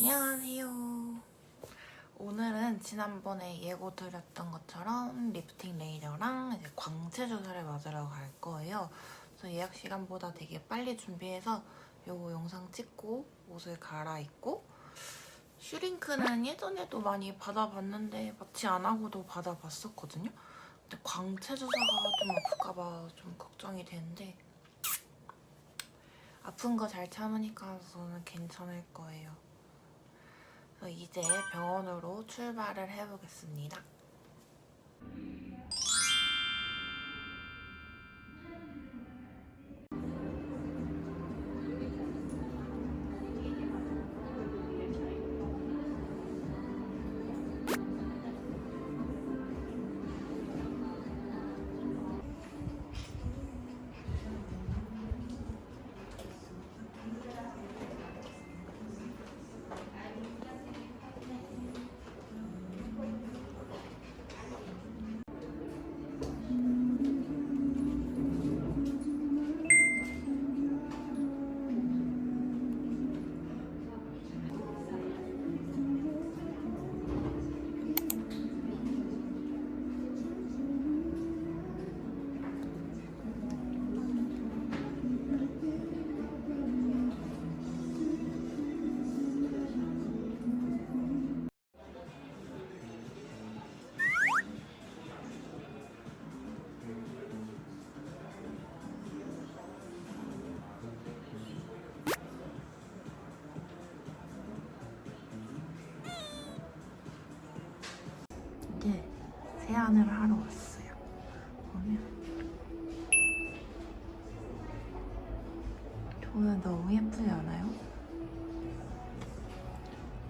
안녕하세요. 오늘은 지난번에 예고 드렸던 것처럼 리프팅 레이저랑 이제 광채 주사를 맞으러 갈 거예요. 그래서 예약 시간보다 되게 빨리 준비해서 요거 영상 찍고 옷을 갈아입고 슈링크는 예전에도 많이 받아봤는데 마취 안 하고도 받아봤었거든요. 근데 광채 주사가 좀 아플까봐 좀 걱정이 되는데 아픈 거 잘 참으니까 저는 괜찮을 거예요. 이제 병원으로 출발을 해보겠습니다. 조연 너무 예쁘지 않아요?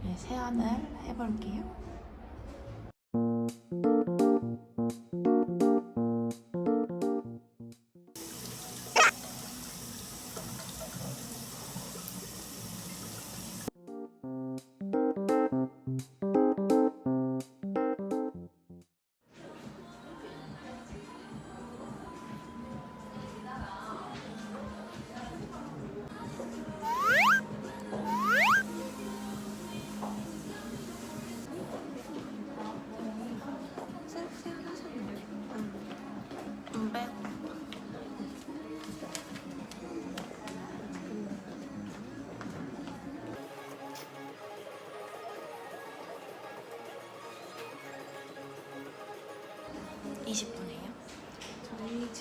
네, 세안을 해볼게요.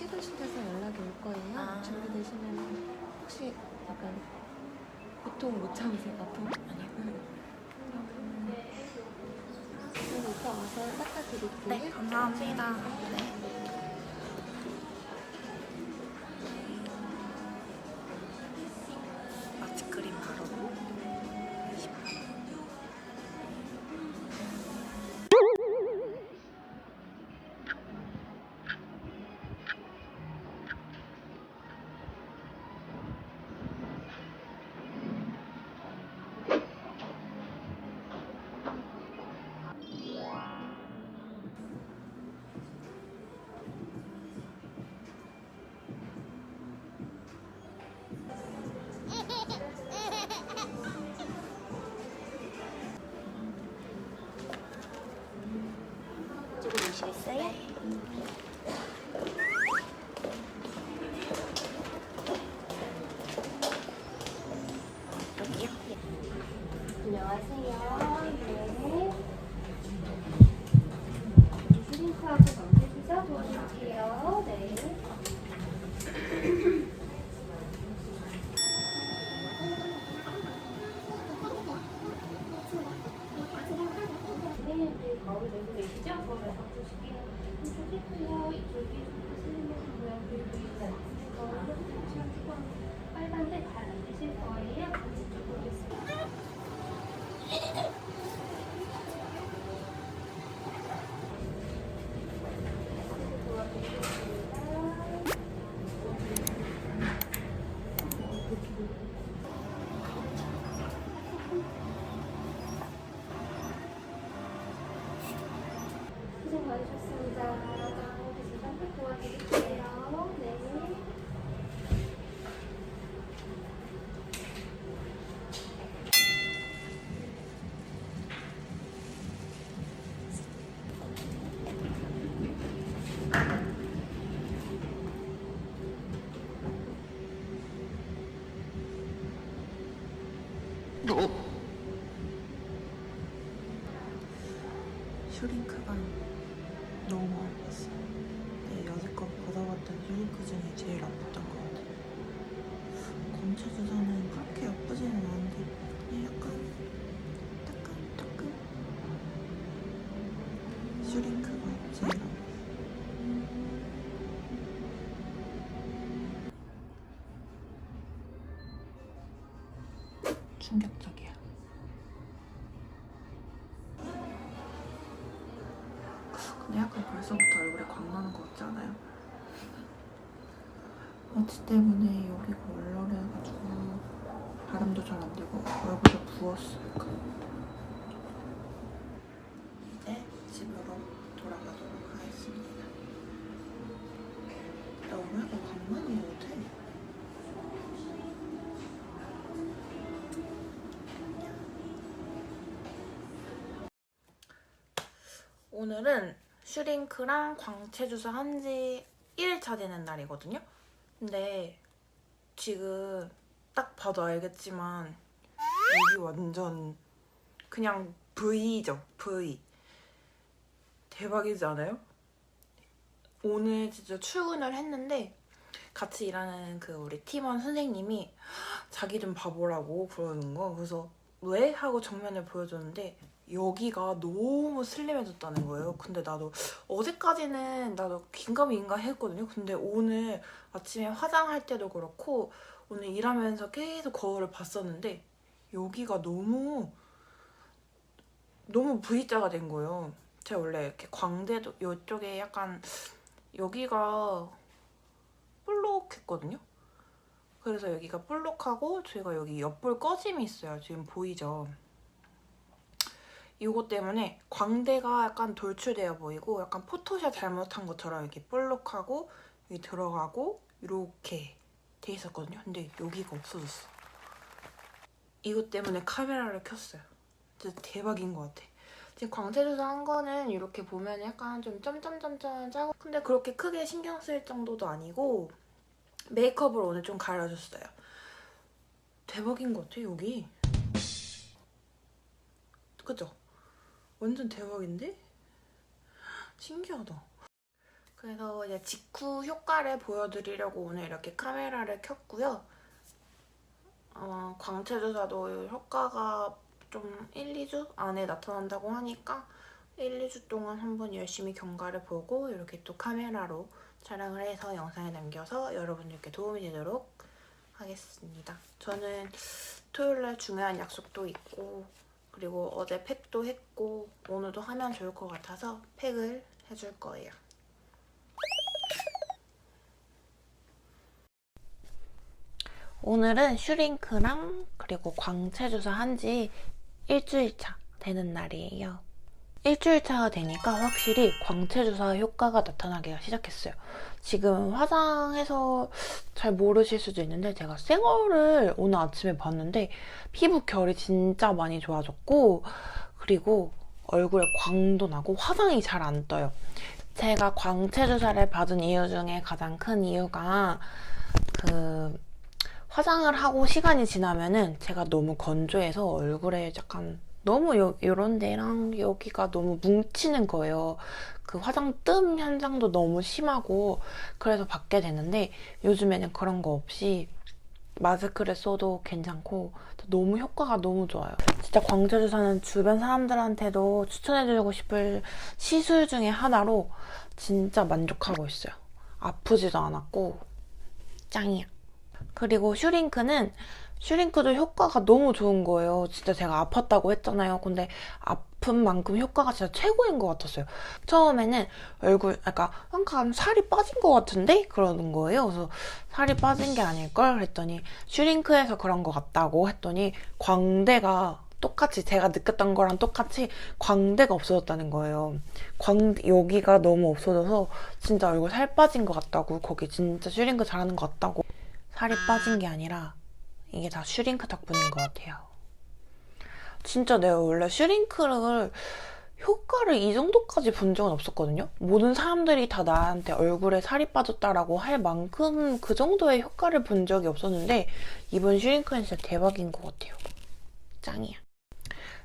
치료실에서 연락이 올 거예요. 아. 준비되시면 혹시 약간 고통 못 참으세요? 아픔? 아니요 그럼 이따 와서 닦아드릴게요. 네 감사합니다 네. 오시겠어요? 여기요? 슈링크가 너무 아팠어요. 네, 여지껏 받아봤던 슈링크 중에 제일 아팠던 것 같아요. 검체 주사는 그렇게 아프지는 않은데 약간 따끔따끔 슈링크가 제일 아팠어요. 충격적이야. 않아요? 어찌 때문에 여기가 얼얼해가지고 발음도 잘 안 되고 얼굴에 부었어. 약간. 이제 집으로 돌아가도록 하겠습니다. 나 오늘 약간 광만이 못해. 오늘은 슈링크랑 광채 주사 한 지 1일차 되는 날이거든요. 근데 지금 딱 봐도 알겠지만 여기 완전 그냥 V죠, V. 대박이지 않아요? 오늘 진짜 출근을 했는데 같이 일하는 그 우리 팀원 선생님이 자기 좀 봐보라고 그러는 거. 그래서 왜? 하고 정면을 보여줬는데 여기가 너무 슬림해졌다는 거예요. 근데 나도 어제까지는 나도 긴가민가 했거든요. 근데 오늘 아침에 화장할 때도 그렇고 오늘 일하면서 계속 거울을 봤었는데 여기가 너무 너무 V자가 된 거예요. 제가 원래 이렇게 광대도 이쪽에 약간 여기가 볼록했거든요. 그래서 여기가 볼록하고 저희가 여기 옆볼 꺼짐이 있어요. 지금 보이죠? 이거 때문에 광대가 약간 돌출되어 보이고 약간 포토샵 잘못한 것처럼 이렇게 볼록하고 여기 들어가고 이렇게 돼 있었거든요. 근데 여기가 없어졌어. 이것 때문에 카메라를 켰어요. 진짜 대박인 것 같아. 지금 광채주사 한 거는 이렇게 보면 약간 좀 점점점점 짜고 근데 그렇게 크게 신경 쓸 정도도 아니고 메이크업을 오늘 좀 가려줬어요. 대박인 것 같아 여기. 그죠? 완전 대박인데? 신기하다. 그래서 이제 직후 효과를 보여드리려고 오늘 이렇게 카메라를 켰고요. 어, 광채 주사도 효과가 좀 1, 2주 안에 나타난다고 하니까 1, 2주 동안 한번 열심히 경과를 보고 이렇게 또 카메라로 촬영을 해서 영상에 남겨서 여러분들께 도움이 되도록 하겠습니다. 저는 토요일날 중요한 약속도 있고 그리고 어제 팩도 했고 오늘도 하면 좋을 것 같아서 팩을 해줄 거예요. 오늘은 슈링크랑 그리고 광채 주사 한 지 일주일 차 되는 날이에요. 일주일 차가 되니까 확실히 광채 주사 효과가 나타나기가 시작했어요. 지금 화장해서 잘 모르실 수도 있는데 제가 생얼을 오늘 아침에 봤는데 피부 결이 진짜 많이 좋아졌고 그리고 얼굴에 광도 나고 화장이 잘 안 떠요. 제가 광채 주사를 받은 이유 중에 가장 큰 이유가 그 화장을 하고 시간이 지나면은 제가 너무 건조해서 얼굴에 약간 너무 요, 요런 데랑 여기가 너무 뭉치는 거예요. 그 화장 뜸 현상도 너무 심하고 그래서 받게 되는데 요즘에는 그런 거 없이 마스크를 써도 괜찮고 너무 효과가 너무 좋아요. 진짜 광채주사는 주변 사람들한테도 추천해주고 싶을 시술 중에 하나로 진짜 만족하고 있어요. 아프지도 않았고 짱이야. 그리고 슈링크는 슈링크도 효과가 너무 좋은 거예요. 진짜 제가 아팠다고 했잖아요. 근데 아픈 만큼 효과가 진짜 최고인 것 같았어요. 처음에는 얼굴, 약간, 약간 살이 빠진 것 같은데? 그러는 거예요. 그래서 살이 빠진 게 아닐걸? 했더니 슈링크에서 그런 것 같다고 했더니 광대가 똑같이 제가 느꼈던 거랑 똑같이 광대가 없어졌다는 거예요. 광 여기가 너무 없어져서 진짜 얼굴 살 빠진 것 같다고 거기 진짜 슈링크 잘하는 것 같다고 살이 빠진 게 아니라 이게 다 슈링크 덕분인 것 같아요. 진짜 내가 원래 슈링크를 효과를 이 정도까지 본 적은 없었거든요. 모든 사람들이 다 나한테 얼굴에 살이 빠졌다라고 할 만큼 그 정도의 효과를 본 적이 없었는데 이번 슈링크는 진짜 대박인 것 같아요. 짱이야.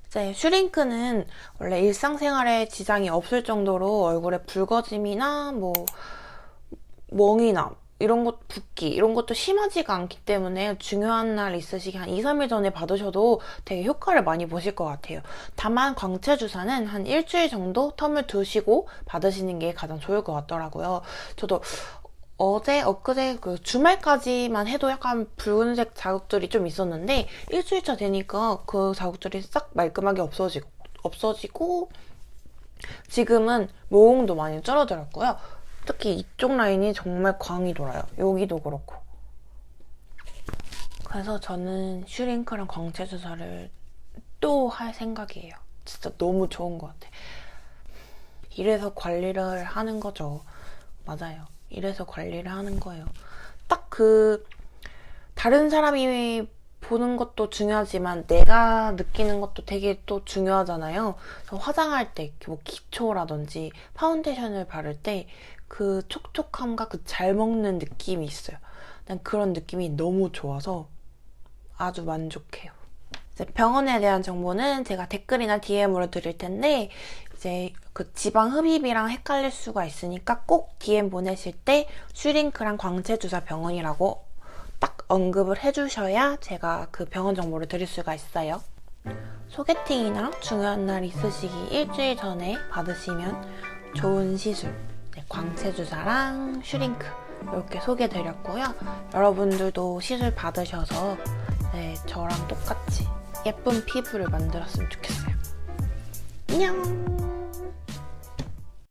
이제 슈링크는 원래 일상생활에 지장이 없을 정도로 얼굴에 붉어짐이나 뭐 멍이나 이런 것 붓기 이런 것도 심하지가 않기 때문에 중요한 날 있으시기 한 2, 3일 전에 받으셔도 되게 효과를 많이 보실 것 같아요. 다만 광채 주사는 한 일주일 정도 텀을 두시고 받으시는 게 가장 좋을 것 같더라고요. 저도 어제 엊그제 그 주말까지만 해도 약간 붉은색 자국들이 좀 있었는데 일주일차 되니까 그 자국들이 싹 말끔하게 없어지고 없어지고 지금은 모공도 많이 줄어들었고요. 특히 이쪽 라인이 정말 광이 돌아요. 여기도 그렇고. 그래서 저는 슈링크랑 광채 주사를 또 할 생각이에요. 진짜 너무 좋은 것 같아. 이래서 관리를 하는 거죠. 맞아요. 이래서 관리를 하는 거예요. 딱 그 다른 사람이 보는 것도 중요하지만 내가 느끼는 것도 되게 또 중요하잖아요. 화장할 때 뭐 기초라든지 파운데이션을 바를 때 그 촉촉함과 그 잘 먹는 느낌이 있어요. 난 그런 느낌이 너무 좋아서 아주 만족해요. 병원에 대한 정보는 제가 댓글이나 DM으로 드릴 텐데 이제 그 지방 흡입이랑 헷갈릴 수가 있으니까 꼭 DM 보내실 때 슈링크랑 광채 주사 병원이라고 딱 언급을 해주셔야 제가 그 병원 정보를 드릴 수가 있어요. 소개팅이나 중요한 날 있으시기 일주일 전에 받으시면 좋은 시술, 네, 광채 주사랑 슈링크 이렇게 소개드렸고요. 여러분들도 시술 받으셔서 네, 저랑 똑같이 예쁜 피부를 만들었으면 좋겠어요. 안녕!